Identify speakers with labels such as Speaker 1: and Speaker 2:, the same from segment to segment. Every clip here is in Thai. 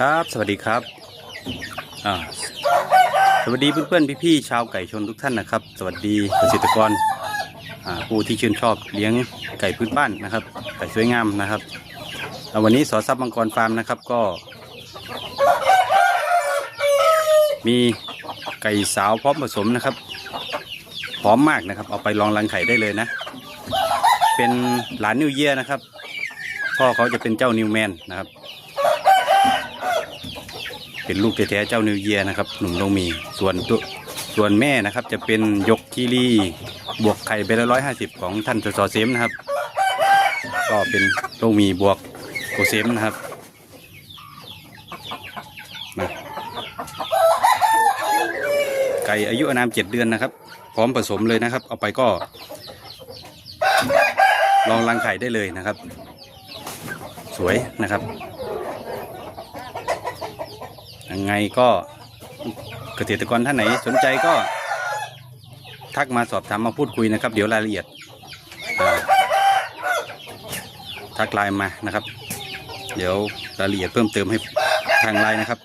Speaker 1: ครับ สวัสดีครับสวัสดีเพื่อนๆพี่ๆชาวไก่ชนทุกท่านนะครับ สวัสดีเกษตรกรผู้ที่ชื่นชอบเลี้ยงไก่พื้นบ้านนะครับ ไก่สวยงามนะครับวันนี้สอทรัพย์มังกรฟาร์มนะครับก็ มีไก่สาวพร้อมผสมนะครับ พร้อมมากนะครับ เอาไปลองรังไข่ได้เลยนะ เป็นหลานนิวเยียนะครับพ่อเขาจะเป็นเจ้านิวแมนนะครับ เป็นลูกแท้ๆเจ้านิวเยียร์นะครับ หนุ่มลงมีส่วนตัวส่วนแม่นะครับจะเป็นยกคีรีบวกไข่เบลร้อยห้าสิบของท่านสสเซมนะครับ ก็เป็นลงมีบวกโกเซมนะครับนะไก่อายุอานามเจ็ดเดือนนะครับ พร้อมผสมเลยนะครับ เอาไปก็ ลองรังไข่ได้เลยนะครับ สวยนะครับ ยังไงก็เกษตรกรท่านไหนสนใจก็ ทักมาสอบถามมาพูดคุยนะครับ เดี๋ยวรายละเอียดทักไลน์มานะครับ เดี๋ยวรายละเอียดเพิ่มเติมให้ทางไลน์นะครับ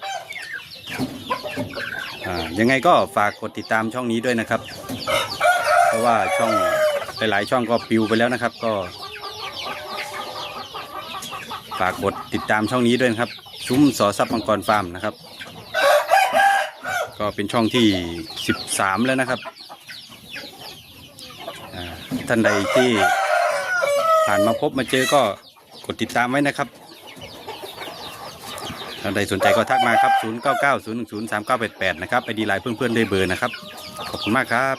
Speaker 1: ยังไงก็ฝากกดติดตามช่องนี้ด้วยนะครับ เพราะว่าช่องหลายๆช่องก็ปิวไปแล้วนะครับ ก็ ฝากกดติดตามช่องนี้ด้วยนะครับ ซุ้มสอทรัพย์มังกรฟาร์มนะครับ ก็เป็นช่องที่ 13 แล้วนะครับท่านใดที่ผ่านมาพบมาเจอก็กดติดตามไว้นะครับท่านใดสนใจก็ทักมาครับ 0 9 9 0 1 0 3 9 8 8 นะครับไอดีไลน์เพื่อนๆได้เบอร์นะครับ ขอบคุณมากครับ